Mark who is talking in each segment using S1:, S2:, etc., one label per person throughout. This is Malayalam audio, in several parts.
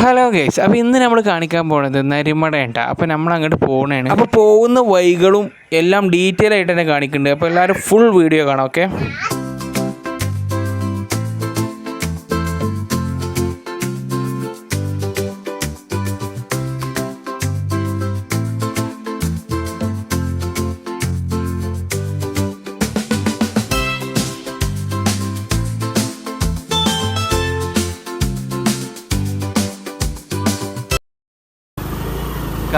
S1: ഹലോ ഗൈസ് അപ്പോൾ ഇന്ന് നമ്മൾ കാണിക്കാൻ പോണത് നരിമടയുണ്ട. അപ്പോൾ നമ്മൾ അങ്ങോട്ട് പോകണേണ് അപ്പോൾ പോകുന്ന വഴികളും എല്ലാം ഡീറ്റെയിൽ ആയിട്ട് തന്നെ കാണിക്കുന്നുണ്ട് അപ്പോൾ എല്ലാവരും ഫുൾ വീഡിയോ കാണാം ഓക്കെ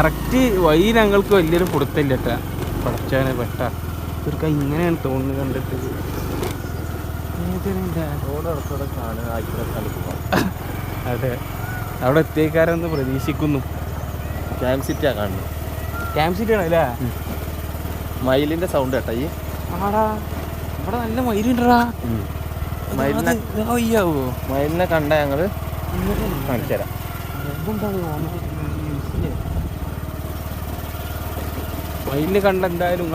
S1: കറക്റ്റ് വഴി ഞങ്ങൾക്ക് വലിയൊരു കൊടുത്തില്ല കേട്ടാ പഠിച്ചാനെ പെട്ട. ഇവർക്ക് ഇങ്ങനെയാണ് തോന്നുന്നത് കണ്ടിട്ട്? അതെ. അവിടെ എത്തിയേക്കാരെന്ന് പ്രതീക്ഷിക്കുന്നു.
S2: ക്യാമ്പ് സിറ്റിയാ കാണുന്നത്.
S1: ക്യാമ്പ് സീറ്റ് അല്ലേ?
S2: മയിലിന്റെ സൗണ്ട് കേട്ടാ ഈ.
S1: ആടാ. ഇവിടെ നല്ല മയിലുണ്ടടാ.
S2: മയിലിനെ മയിലിനെ കണ്ട ഞങ്ങൾ കാണിച്ചു തരാം
S1: മയിലിനെ കണ്ട എന്തായാലും നിങ്ങൾ കാണിക്കുന്നതാണ് ടടാടാം ടാം ടാം ടാം. അത് ചിലപ്പോ
S2: ഇതാവാനുള്ള സാധ്യത കിട്ടാം
S1: അയ്യോ.
S2: ടയറൊന്ന് ബാക്ക് അങ്ങനെ തിരിയാനുള്ള കണ്ട എന്തായാലും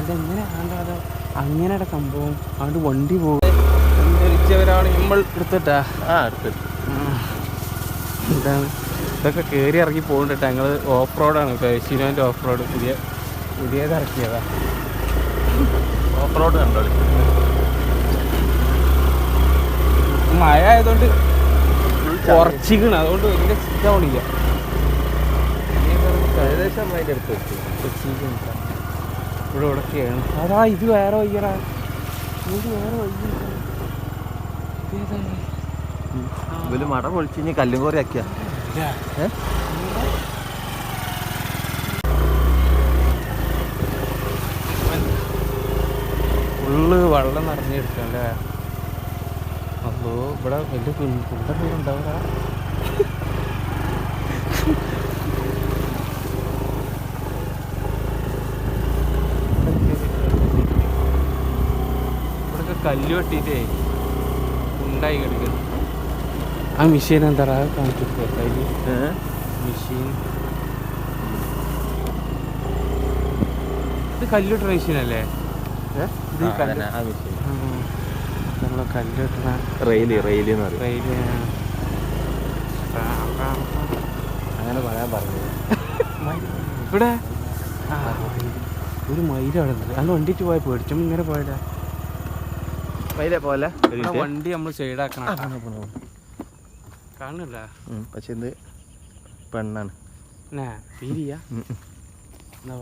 S1: അതെങ്ങനെ കാണിക്കുന്നതാണ് അങ്ങനെയുടെ സംഭവം അതുകൊണ്ട് വണ്ടി പോകും. ധരിച്ചവരാണ് നമ്മൾ എടുത്തിട്ടാ
S2: ആ അടുത്ത്
S1: ഇതാണ് ഇതൊക്കെ കയറി ഇറങ്ങി പോകുന്നുണ്ട് ഞങ്ങൾ ഓഫ് റോഡാണ് ഫെഷിനോന്റെ ഓഫ് റോഡ് പുതിയ പുതിയത് ഇറക്കിയതാ.
S2: ഓഫ് റോഡ് കണ്ടോ?
S1: മഴ ആയതുകൊണ്ട് കുറച്ചിക്കണ് അതുകൊണ്ട് വലിയ ഇതാവണില്ല
S2: ഏകദേശം അതിന്റെ അടുത്ത് എത്തി.
S1: ഇവിടെ ഇവിടെയൊക്കെയാണ്. അതാ ഇത് വേറെ വയ്യറാ ഇത് വേറെ വയ്യ
S2: ഇവർ മട പൊളിച്ച് ഇനി കല്ലും കോറി ആക്കിയാ?
S1: ഫുള്ള് വെള്ളം നിറഞ്ഞെടുക്കല്ലേ അപ്പോ ഇവിടെ വലിയ കുണ്ടൊക്കെ ഉണ്ടാവുക കല്ല് വെട്ടിട്ടേ ഉണ്ടായി കിടക്കുന്നു. മെഷീൻ എന്താ കാണിച്ചു കയ്യിൽ
S2: ഏ?
S1: മെഷീൻ ഇത് കല്ലിട്ട മെഷീനല്ലേ
S2: അല്ലേ?
S1: ഇത്. നമ്മളെ കല്ലിട്ടണ
S2: റെയിൽ റെയിൽ
S1: റെയിൽ
S2: അങ്ങനെ പറയാൻ പറഞ്ഞു
S1: ഇവിടെ? ഒരു മയിൽ അവിടെ ഉണ്ട്. അന്ന് വണ്ടിട്ട് പോയ പേടിച്ചമ്മ ഇങ്ങനെ പോയതാ.
S2: മയിലെ പോലെ
S1: വണ്ടി നമ്മൾ സൈഡാക്കണം കാണില്ല
S2: പക്ഷെ ഇത് പെണ്ണാണ്.
S1: പീരിയ. എന്നാ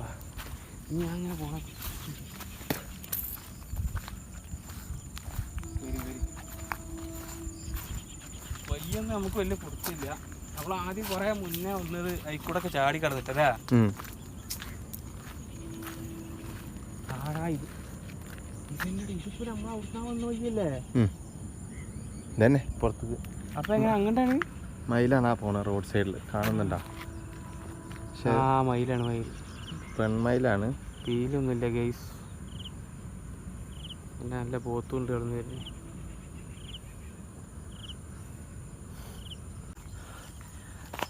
S1: ഞാൻ അങ്ങനെ പോണം. വയ്യൊന്നും നമുക്ക് വലിയ കൊടുത്തില്ല നമ്മൾ ആദ്യം കുറെ മുന്നേ വന്നത് അതിക്കൂടെ ചാടി കിടന്നിട്ടല്ലേ
S2: ഉം.
S1: ആടാ ഇത്. ഇതിന്റെ ഇതിപ്പോ നമ്മൾ അവിടുന്ന് വന്ന വയ്യല്ലേ.
S2: ഇതന്നെ പുറത്തേക്ക്.
S1: അപ്പൊ എങ്ങനെ അങ്ങോട്ടാണ്?
S2: മയിലാണ് ആ പോണ റോഡ് സൈഡിൽ കാണുന്നുണ്ടോ?
S1: ആ മയിലാണ് മയിൽ.
S2: പെൺമയിലാണ്.
S1: പീലൊന്നുമില്ല ഗൈസ് പിന്നെ നല്ല പോത്തുണ്ട് കിടന്നു വരുന്നത്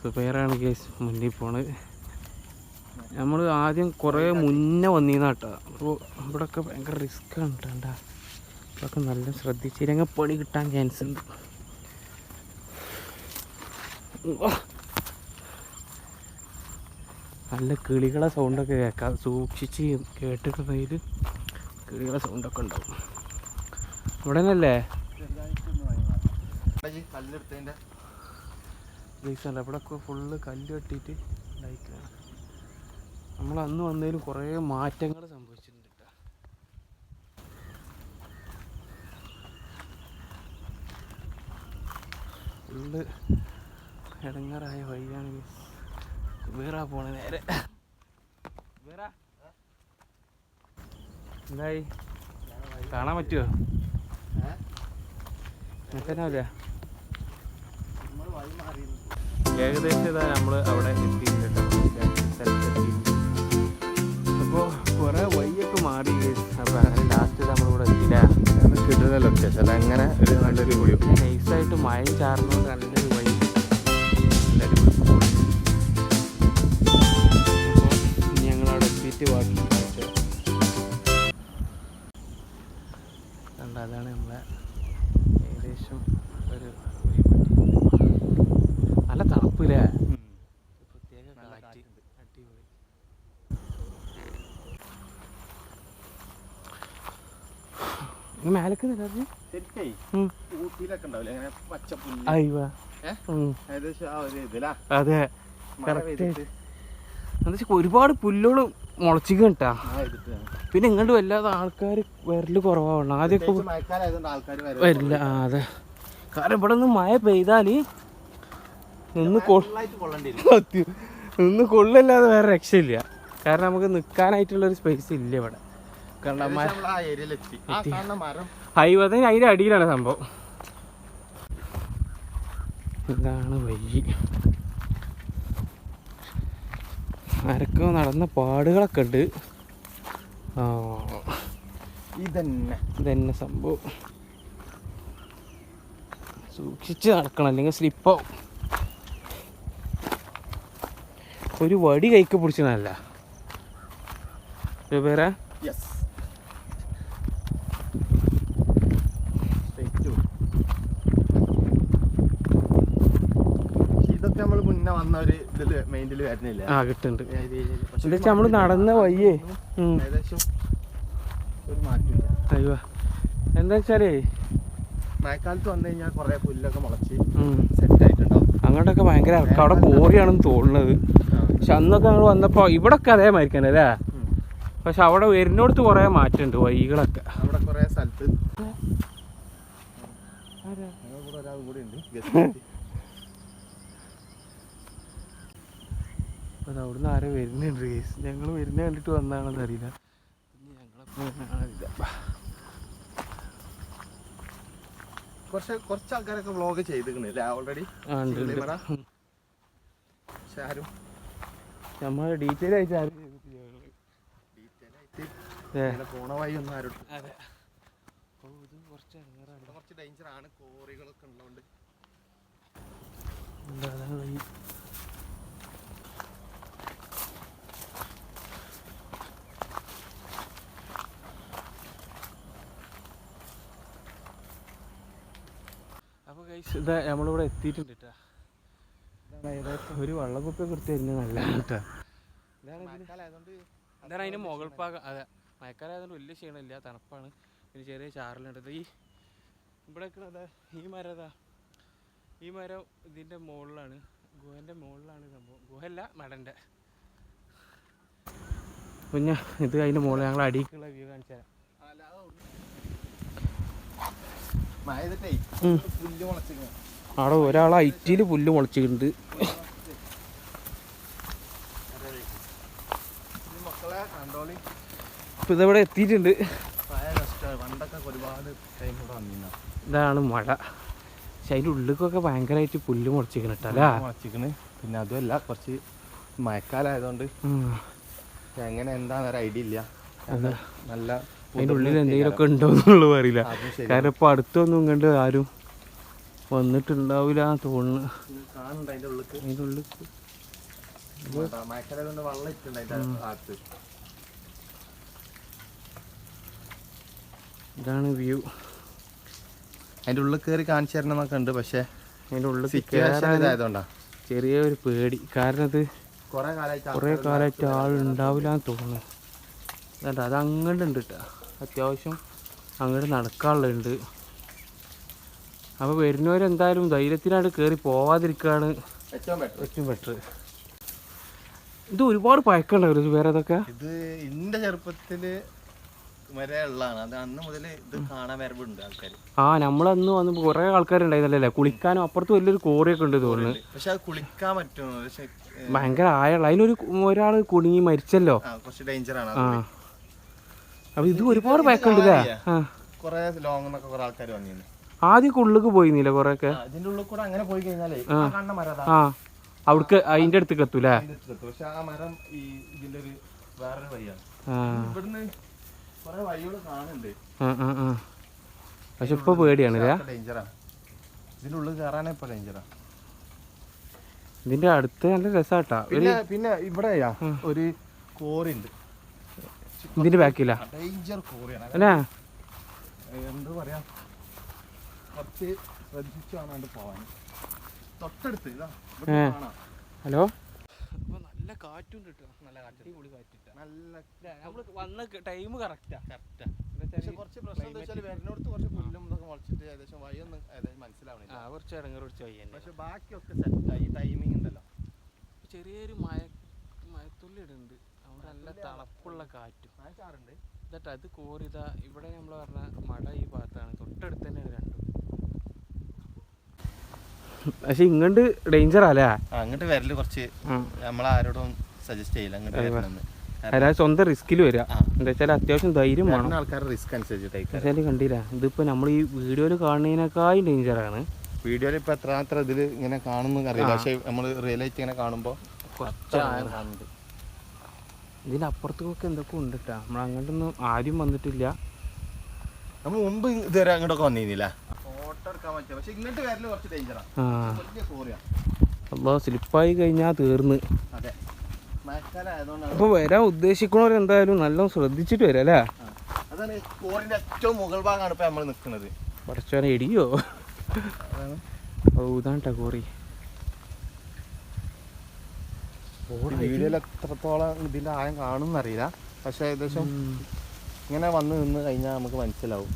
S1: സുബൈറാണ് ഗൈസ് മുന്നിൽ പോണത് നമ്മൾ ആദ്യം കുറേ മുന്നേ വന്നീന്ന കേട്ടോ. അപ്പോൾ ഇവിടെയൊക്കെ ഭയങ്കര റിസ്ക്കാണ് കേട്ടോ ഇവിടെയൊക്കെ നല്ല ശ്രദ്ധിച്ചില്ലെങ്കിൽ പണി കിട്ടാൻ ചാൻസ് ഉണ്ട്. നല്ല കിളികളെ സൗണ്ടൊക്കെ കേൾക്കാം. സൂക്ഷിച്ച് കേട്ടിട്ടുണ്ടെങ്കിൽ കിളികളെ സൗണ്ടൊക്കെ ഉണ്ടാവും. ഇവിടെ തന്നെയല്ലേ
S2: കല്ലെടുത്തതിന്റെ
S1: ഗൈസല്ല ഇവിടെ ഒക്കെ ഫുള്ള് കല്ല് കെട്ടിയിട്ട് ഉണ്ടായിക്കാണ് നമ്മൾ അന്ന് വന്നതിലും കുറേ മാറ്റങ്ങൾ സംഭവിച്ചിട്ടുണ്ട് ട്ടാ. ഫുള്ള് ഇടങ്ങാറായ വഴിയാണ് വേറെ പോണ നേരെ. വേറെ? എന്തായി? കാണാൻ പറ്റുമോ ഏകദേശം ഇതാ നമ്മൾ അവിടെ എത്തിയിട്ടുണ്ട്. അപ്പോൾ കുറേ വഴിയൊക്കെ മാറി. അപ്പോൾ അങ്ങനെ ലാസ്റ്റ് നമ്മളിവിടെ എത്തിയില്ല?
S2: കിട്ടുന്ന ലൊക്കേഷൻ അങ്ങനെ ഒരു നല്ലൊരു വീഡിയോ
S1: നൈസായിട്ട് മഴയും ചാർന്നു നല്ലൊരു കണ്ട
S2: അതാണ്
S1: നമ്മളെ
S2: ഏകദേശം ഒരു
S1: നല്ല
S2: തണുപ്പില്ലേ?
S1: പ്രത്യേക
S2: അടിപൊളി.
S1: എന്താ ഒരുപാട് പുല്ലുകളും മുളച്ചിക്ക് കിട്ടാ പിന്നെ ഇങ്ങോട്ട് വല്ലാതെ ആൾക്കാർ വരൽ കുറവാണ് ആദ്യമൊക്കെ വരില്ല. അതെ. കാരണം ഇവിടെ നിന്ന് മഴ പെയ്താൽ നിന്ന്. നിന്ന് കൊള്ളല്ലാതെ വേറെ രക്ഷയില്ല. കാരണം നമുക്ക് നിൽക്കാനായിട്ടുള്ളൊരു സ്പേസ് ഇല്ല ഇവിടെ. കാരണം
S2: ഏകദേശം നമ്മൾ ആ ഏരിയയിലെത്തി. ആ കാണുന്ന മരം.
S1: ഹൈവേ അതിന്റെ അടിയിലാണ് സംഭവം. ഇതാണ് വഴി. ആരൊക്കെ നടന്ന പാടുകളൊക്കെ ഉണ്ട്. ആ
S2: ഇതന്നെ.
S1: ഇതന്നെ സംഭവം. സൂക്ഷിച്ച് നടക്കണം അല്ലെങ്കിൽ സ്ലിപ്പാവും ഒരു വടി കൈക്ക് പിടിച്ചതല്ല. വേറെ?
S2: യെസ് ഇതൊക്കെ നമ്മൾ മുന്നേ വന്ന ഒരു ഇതിൽ വരുന്നില്ല.
S1: ആ കിട്ടുന്നുണ്ട്. എന്താ വെച്ചാൽ നമ്മൾ നടന്ന
S2: വയ്യേ
S1: അയ്യോ. എന്താ വെച്ചാലേ
S2: മഴക്കാലത്ത് വന്നു കഴിഞ്ഞാൽ കുറെ പുല്ലൊക്കെ മുളച്ച്. സെറ്റ് ആയിട്ടുണ്ടാവും
S1: അങ്ങോട്ടൊക്കെ ഭയങ്കര. അവിടെ ബോറിയാണെന്ന് തോന്നുന്നത്. പക്ഷെ അന്നൊക്കെ ഞങ്ങൾ വന്നപ്പോൾ ഇവിടൊക്കെ അതേ തന്നെ അല്ലേ പക്ഷെ അവിടെ വരുന്നിടത്ത് കുറേ മാറ്റമുണ്ട് വൈകളൊക്കെ
S2: അവിടെ കുറെ സ്ഥലത്ത് കൂടെ ഒരാളും കൂടി ഉണ്ട്. ഗസ്റ്റ്
S1: അത് അവിടുന്ന് ആരോ വരുന്നുണ്ട് കേസ് ഞങ്ങൾ വരുന്ന കണ്ടിട്ട് വന്നാണെന്ന് അറിയില്ല. ഇനി ഞങ്ങളപ്പോൾ വരുന്നതാണെന്നില്ല.
S2: കുറച്ച് കുറച്ച് ആൾക്കാരൊക്കെ വ്ളോഗ് ചെയ്തിരിക്കണില്ലേ ഓൾറെഡി പക്ഷെ ആരും
S1: നമ്മൾ ഡീറ്റെയിൽ ആയിട്ട് ആരും ചെയ്തിട്ടില്ല ഞങ്ങൾ.
S2: ഡീറ്റെയിൽ ആയിട്ട്?
S1: ഏ.
S2: ഇങ്ങനെ പോണ വഴി ഒന്നും ആരും
S1: അതെ. ഇത് കുറച്ച് ഇറങ്ങാറാണ്.
S2: കുറച്ച് ഡേഞ്ചർ ആണ്. കോറികളൊക്കെ ഉള്ളതുകൊണ്ട്.
S1: ഗൈസ് ഇതാ നമ്മളിവിടെ എത്തിയിട്ടുണ്ട് കേട്ടോ ഏകദേശം ഒരു വെള്ളക്കുപ്പിയൊക്കെ എടുത്ത് നല്ല കേട്ടോ ഇതാണ് അതിന്റെ മുകൾ ഭാഗം. അതെ മഴക്കാലമായതുകൊണ്ട് വലിയ ക്ഷീണമില്ല തണുപ്പാണ്. പിന്നെ ചെറിയ ചാറലുണ്ട്. ഈ ഇവിടെ നിൽക്കുന്നത് ഈ മരം അതാ ഈ മരം ഇതിന്റെ മുകളിലാണ്. ഗുഹന്റെ മുകളിലാണ് സംഭവം. ഗുഹയല്ല മടന്റെ പിന്നെ ഇത് അതിന്റെ മുകളിൽ ഞങ്ങൾ അടിക്കുള്ള വ്യൂ കാണിച്ചു തരാം
S2: മഴ ചെയ്തിട്ടേ
S1: ഉം.
S2: പുല്ല് മുളച്ചിങ്ങനെ
S1: അവിടെ ഒരാൾ ഐറ്റിയിൽ പുല്ല് മുളച്ചിട്ടുണ്ട്. ഇപ്പൊ ഇതവിടെ എത്തിയിട്ടുണ്ട്? ഇതാണ് മഴ. പക്ഷെ അതിന്റെ ഉള്ളിലേക്കൊക്കെ ഭയങ്കരമായിട്ട് പുല്ല് മുളച്ചിക്കണ കേട്ടോ അല്ലേ?
S2: മുളച്ചിക്കണ് പിന്നെ അതുമല്ല കുറച്ച് മഴക്കാലമായതുകൊണ്ട് എങ്ങനെ എന്താന്ന് ഐഡിയ ഇല്ല. നല്ല
S1: അതിന്റെ ഉള്ളിൽ എന്തെങ്കിലുമൊക്കെ ഉണ്ടോ എന്നുള്ളത് അറിയില്ല. കാരണം ഇപ്പോൾ അടുത്തൊന്നും കണ്ട് ആരും വന്നിട്ടുണ്ടാവില്ല എന്ന് തോന്നുന്നു
S2: അതിന്റെ അതിന്റെ ഉള്ളിൽ അതിന്റെ
S1: ഇതാണ് വ്യൂ.
S2: അതിന്റെ ഉള്ളിൽ കയറി കാണിച്ചു തരണം എന്നൊക്കെ ഉണ്ട് പക്ഷെ
S1: അതിന്റെ ഉള്ളിൽ
S2: ഇതായതുകൊണ്ടാ.
S1: ചെറിയൊരു പേടി. കാരണം അത്
S2: കുറെ കാലമായിട്ട്
S1: കുറേ കാലമായിട്ട് ആളുണ്ടാവില്ല എന്ന് തോന്നുന്നു. അതല്ല അത് അങ്ങോട്ട് ഉണ്ട് കേട്ടോ അത്യാവശ്യം അങ്ങോട്ട് നടക്കാനുള്ളുണ്ട് അപ്പോൾ വരുന്നവരെന്തായാലും ധൈര്യത്തിനായിട്ട് കയറി പോവാതിരിക്കുകയാണ്
S2: ഏറ്റവും ബെറ്റർ
S1: ഇത് ഒരുപാട് പഴക്കമുണ്ടാവും ഇത് വേറെ ഇതൊക്കെ
S2: ഇത് എന്റെ ചെറുപ്പത്തിൽ വരെ ഉള്ളതാണ്. അത് അന്ന് മുതൽ ഇത് കാണാൻ വരവുണ്ട് ആൾക്കാർ
S1: ആ നമ്മളന്ന് വന്ന് കുറെ ആൾക്കാരുണ്ടായിരുന്നല്ലേ? കുളിക്കാനും അപ്പുറത്ത് വലിയൊരു കോറിയൊക്കെ ഉണ്ട് തോന്നുന്നു.
S2: പക്ഷെ അത് കുളിക്കാൻ പറ്റുമോ പക്ഷെ
S1: ഭയങ്കര ആയുള്ള അതിനൊരു ഒരാൾ കുടുങ്ങി മരിച്ചല്ലോ.
S2: കുറച്ച് ഡേഞ്ചറാണ് ആണ്.
S1: ആ. അപ്പൊ ഇത് ഒരുപാട് പഴക്കമുണ്ടല്ലേ ആ.
S2: കുറെ ലോങ് എന്നൊക്കെ കുറെ ആൾക്കാർ വന്നിരുന്നു.
S1: ആദ്യമൊക്കെ ഉള്ളിലേക്ക് പോയിന്നില്ല കൊറേ
S2: ഒക്കെ ഇതിന്റെ ഉള്ളിൽ കൂടെ അങ്ങനെ പോയി കഴിഞ്ഞാലേ ആ. കാണുന്ന മരം
S1: ആ. അവിടേക്ക് അതിന്റെ അടുത്തേക്ക് എത്തൂലേ
S2: അടുത്ത് എത്തും. പക്ഷെ ആ മരം ഈ ഇതിന്റെ ഒരു വേറൊരു വഴിയാണ്. ഇവിടുന്ന് കുറെ വഴികൾ കാണുന്നുണ്ട്.
S1: ആ ആ ആ. പക്ഷെ ഇപ്പൊ പേടിയാണ്
S2: ഇതിന്റെ ഉള്ളിൽ കയറാനേ ഇപ്പൊ ഡേഞ്ചറാ
S1: ഇതിന്റെ അടുത്ത് നല്ല രസാട്ടാ.
S2: പിന്നെ ഇവിടെ ഒരു കോറി ഉണ്ട്.
S1: ഇതിന്റെ ബാക്കില്ല
S2: ഡേഞ്ചർ കോറിയാണ്.
S1: അല്ലേ?
S2: എന്താ പറയാ? കുറച്ച് ശ്രദ്ധിച്ചു കാണാണ്ട് പോവാൻ തൊട്ടടുത്ത് ഇതാ.
S1: ഹലോ? നല്ല കാറ്റുണ്ട് കേട്ടോ. നല്ല അടിപൊളി കാറ്റിട്ട
S2: നല്ല
S1: നമ്മൾ വന്ന ടൈം കറക്റ്റാ
S2: കറക്റ്റാ പക്ഷെ കുറച്ച് പ്രശ്നം എന്താ വെച്ചാൽ വരുന്നോടത്ത് കുറച്ച് പുല്ലും ഇതൊക്കെ മുളച്ചിട്ട് ഏകദേശം വഴിയൊന്നും ഏകദേശം മനസ്സിലാവണില്ല.
S1: ആ കുറച്ച് ഇടങ്ങർ കുറച്ച് വഴി തന്നെ.
S2: പക്ഷെ ബാക്കിയൊക്കെ സെറ്റായി ടൈമിംഗ് ഉണ്ടല്ലോ.
S1: ചെറിയൊരു മഴ മഴത്തുള്ളി ഇടുന്നുണ്ട്. നല്ല തണുപ്പുള്ള കാറ്റും. എന്നിട്ട് അത് കോറിത ഇവിടെ നമ്മൾ പറഞ്ഞ മട ഈ ഭാഗത്താണ്. തൊട്ടടുത്ത് തന്നെയാണ് രണ്ടും. പക്ഷെ ഇങ്ങോട്ട് ഡേഞ്ചർ അല്ലേ
S2: അങ്ങോട്ട് വരൽ കുറച്ച് നമ്മളാരോടും സജസ്റ്റ് ചെയ്യില്ല അങ്ങോട്ട്
S1: അതായത് സ്വന്തം റിസ്കിൽ വരിക എന്താ വെച്ചാൽ അത്യാവശ്യം ധൈര്യം വേണം.
S2: ആൾക്കാരുടെ റിസ്ക് അനുസരിച്ചിട്ടായിരിക്കും
S1: കണ്ടില്ല ഇതിപ്പോ നമ്മൾ ഈ വീഡിയോയിൽ കാണുന്നതിനേക്കാളും ഡേഞ്ചറാണ്
S2: വീഡിയോയിൽ ഇപ്പൊ എത്രാത്ര ഇതിൽ ഇങ്ങനെ കാണുന്നു അറിയില്ല. പക്ഷെ നമ്മൾ റിയലൈറ്റ് ഇങ്ങനെ കാണുമ്പോൾ
S1: കുറച്ച്
S2: കാണുന്നുണ്ട്
S1: ഇതിന്റെ അപ്പുറത്തൊക്കെ എന്തൊക്കെ ഉണ്ട് കേട്ടോ നമ്മൾ അങ്ങോട്ടൊന്നും ആരും വന്നിട്ടില്ല.
S2: നമ്മൾ മുമ്പ് ഇതുവരെ അങ്ങോട്ടൊക്കെ വന്നിരുന്നില്ല. കുറച്ച്
S1: അല്ലോ സ്ലിപ്പായി കഴിഞ്ഞാൽ തീർന്ന്.
S2: അപ്പൊ
S1: അപ്പോൾ വരാൻ ഉദ്ദേശിക്കുന്നവർ എന്തായാലും നല്ലോണം ശ്രദ്ധിച്ചിട്ട് വരാം അല്ലേ.
S2: അതാണ് ഏറ്റവും മുകൾ ഭാഗമാണ് ഇപ്പൊ നമ്മൾ നിൽക്കുന്നത്
S1: പടച്ചോനെ ഇടിയോ? ഓ ഇതാണ്ടാ കോറി
S2: വീഡിയോയിൽ എത്രത്തോളം ഇതിന്റെ ആയം കാണുമെന്ന് അറിയില്ല പക്ഷെ ഏകദേശം ഇങ്ങനെ വന്ന് നിന്ന് കഴിഞ്ഞാൽ നമുക്ക് മനസ്സിലാവും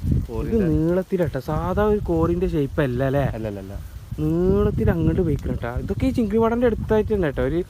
S1: ഇത് നീളത്തിലട്ടോ. സാധാ ഒരു കോറിന്റെ ഷേപ്പ് അല്ല അല്ലേ?
S2: അല്ലല്ല
S1: നീളത്തിൽ അങ്ങോട്ട് പോയിക്കണം കേട്ടോ ഇതൊക്കെ ഈ ചിങ്കിളിവാടന്റെ അടുത്തായിട്ട് തന്നെ കേട്ടോ ഒരു